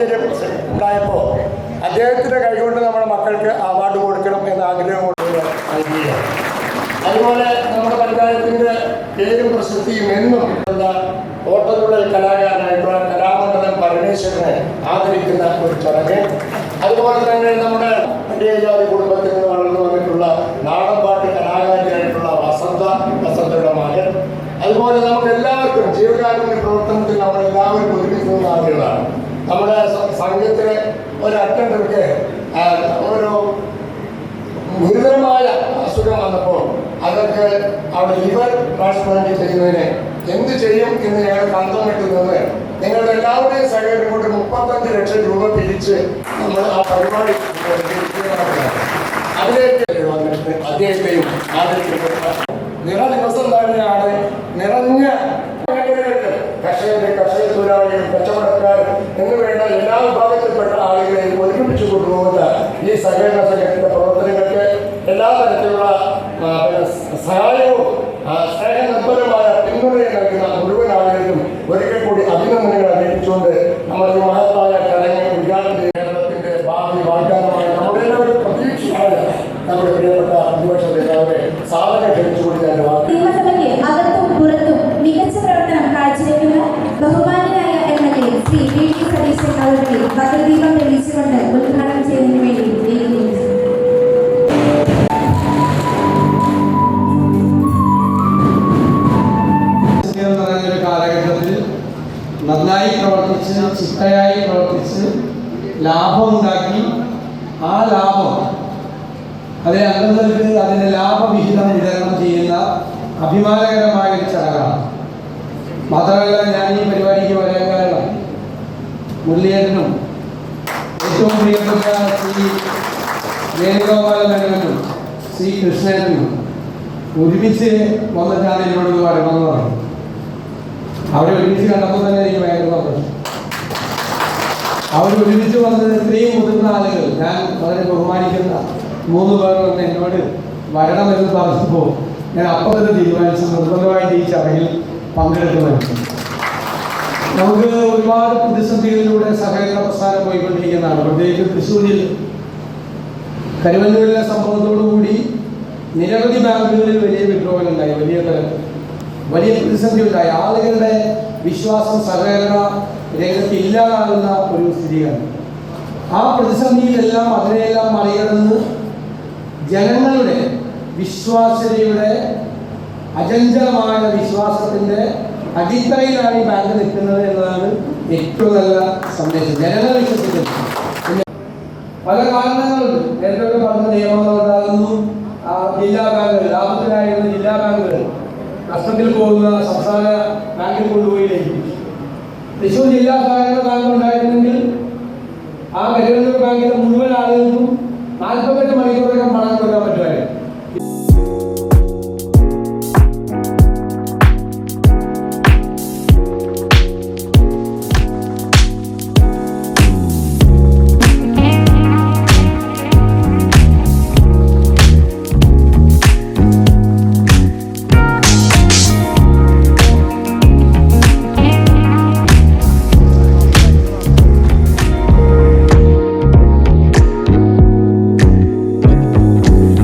ഉണ്ടായപ്പോ അദ്ദേഹത്തിന്റെ കൈകൊണ്ട് നമ്മുടെ മക്കൾക്ക് അവാർഡ് കൊടുക്കണം എന്ന ആഗ്രഹം കൊണ്ട് അതുപോലെ നമ്മുടെ പഞ്ചായത്തിന്റെ പേരും പ്രശസ്തിയും എന്നും ഓട്ടത്തുള്ള കലാകാരനായിട്ടുള്ള കലാമണ്ഡലം പരമേശ്വരനെ ആദരിക്കുന്ന ഒരു ചടങ്ങ്. അതുപോലെ തന്നെ നമ്മുടെ പട്ടികജാതി കുടുംബത്തിൽ നിന്ന് വളർന്നു വന്നിട്ടുള്ള നാടൻപാട്ട് കലാകാരിയായിട്ടുള്ള വസന്ത വസന്തയുടെ മകൻ. അതുപോലെ നമുക്ക് എല്ലാവർക്കും ജീവകാരുണ്യ പ്രവർത്തനത്തിൽ നമ്മൾ സംഘത്തിലെ ഒരു ഗുരുതരമായ അസുഖം വന്നപ്പോൾ അതൊക്കെ അവിടെ ലിവർ ട്രാൻസ്പ്ലാന്റ് ചെയ്യുന്നതിന് എന്ത് ചെയ്യും എന്ന് ഞങ്ങൾ കണ്ടം കിട്ടുന്നത് നിങ്ങളുടെ എല്ലാവരുടെയും സഹകരണം കൊണ്ട് മുപ്പത്തഞ്ച് ലക്ഷം രൂപ പിരിച്ച് നമ്മൾ ആ പരിപാടി. അതിലേക്ക് അദ്ദേഹത്തെയും നിറ ദിവസം തന്നെയാണ് നിറഞ്ഞ കർഷകരുടെ കർഷകരെ കർഷക തൊഴിലാളികൾ കച്ചവടക്കാർ എല്ലാ തരത്തിലുള്ള ആ, പിന്നെ സഹായവും ആ, സ്നേഹനിർഭരമായ പിന്തുണയും നൽകുന്ന മുഴുവൻ ആളുകൾക്കും ഒരിക്കൽ കൂടി അഭിനന്ദനങ്ങൾ അറിയിച്ചുകൊണ്ട് നമ്മൾ ഈ മഹത്തായ ചടങ്ങ് ഉദ്ഘാടനം ചെയ്യുന്ന കേരളത്തിന്റെ ഭാവി വാഗ്ദാനമായി നമ്മുടെ എല്ലാവരും പ്രതീക്ഷയായ നമ്മുടെ പ്രിയപ്പെട്ട പ്രതിപക്ഷ നേതാവിനെ സാധനം ക്ഷണിച്ചുകൊണ്ട് ഞാൻ വാക്ക് നിയമസഭയ്ക്ക് അകത്തും പുറത്തും മികച്ച പ്രവർത്തനം കാഴ്ചവെക്കുന്ന ബഹുമാന്യനായ M L A Shri V D Satheesan അവരുടെ ഭദ്രദീപം തെളിയിച്ചുകൊണ്ട് നന്നായി പ്രവർത്തിച്ച് ചിട്ടയായി പ്രവർത്തിച്ച് ലാഭമുണ്ടാക്കി. ആ ലാഭം അതിനെ അംഗങ്ങൾക്ക് അതിന്റെ ലാഭവിഹിതം വിതരണം ചെയ്യുന്ന അഭിമാനകരമായ ഒരു ചടങ്ങാണ്. മാത്രമല്ല ഞാൻ ഈ പരിപാടിക്ക് വരാൻ കാരണം മുരളീധരനും ഏറ്റവും പ്രിയപ്പെട്ട ശ്രീ വേണുഗോപാലൻ മേനോനും ശ്രീ കൃഷ്ണനും ഒരുമിച്ച് വന്നിട്ടാണ് എന്നോട് വരണമെന്ന് പറഞ്ഞു അവരെ ഒരുമിച്ച് കണ്ടപ്പോൾ തന്നെ അവർ ഒരുമിച്ച് വന്നത് ഇത്രയും മുതിർന്ന ആളുകൾ ഞാൻ വളരെ ബഹുമാനിക്കുന്ന മൂന്ന് പേർ വന്ന് എന്നോട് വരണമെന്ന് പറഞ്ഞപ്പോൾ ഞാൻ അപ്പം തന്നെ തീരുമാനിച്ചു നിർബന്ധമായിട്ട് ഈ ചടങ്ങിൽ പങ്കെടുക്കുമായിരുന്നു നമുക്ക് ഒരുപാട് പ്രതിസന്ധികളിലൂടെ സഹകരണ പ്രസ്ഥാനം പോയിക്കൊണ്ടിരിക്കുന്നതാണ്. പ്രത്യേകിച്ച് തൃശ്ശൂരിൽ കരുവന്നൂരിലെ സംഭവത്തോടുകൂടി നിരവധി ബാങ്കുകളിൽ വലിയ വിഡ്രോവൽ ഉണ്ടായി വലിയ തലത്തിൽ വലിയ പ്രതിസന്ധി ഉണ്ടായി ആളുകളുടെ വിശ്വാസം സഹകരണ രംഗത്ത് ഇല്ലാതാകുന്ന ഒരു സ്ഥിതിയാണ്. ആ പ്രതിസന്ധിയിലെല്ലാം അതിനെയെല്ലാം മറികടന്ന് ജനങ്ങളുടെ വിശ്വാസ്യതയുടെ അചഞ്ചലമായ വിശ്വാസത്തിന്റെ അടിത്തറയിലാണ് ഈ ബാങ്ക് നിൽക്കുന്നത് എന്നതാണ് ഏറ്റവും നല്ല സന്ദേശം. ജനങ്ങൾ വിശ്വസിക്കുന്നു. പല കാരണങ്ങളുണ്ട്. നേരത്തെ പറഞ്ഞ നിയമങ്ങൾ ഉണ്ടാകുന്നു. ജില്ലാ ബാങ്കുകൾ ലാഭത്തിലായിരുന്ന ജില്ലാ ബാങ്കുകൾ നഷ്ടത്തിൽ പോകുന്ന സംസ്ഥാന ബാങ്കിൽ കൊണ്ടുപോയി തൃശ്ശൂർ ജില്ലാ സഹകരണ ബാങ്ക് ഉണ്ടായിരുന്നെങ്കിൽ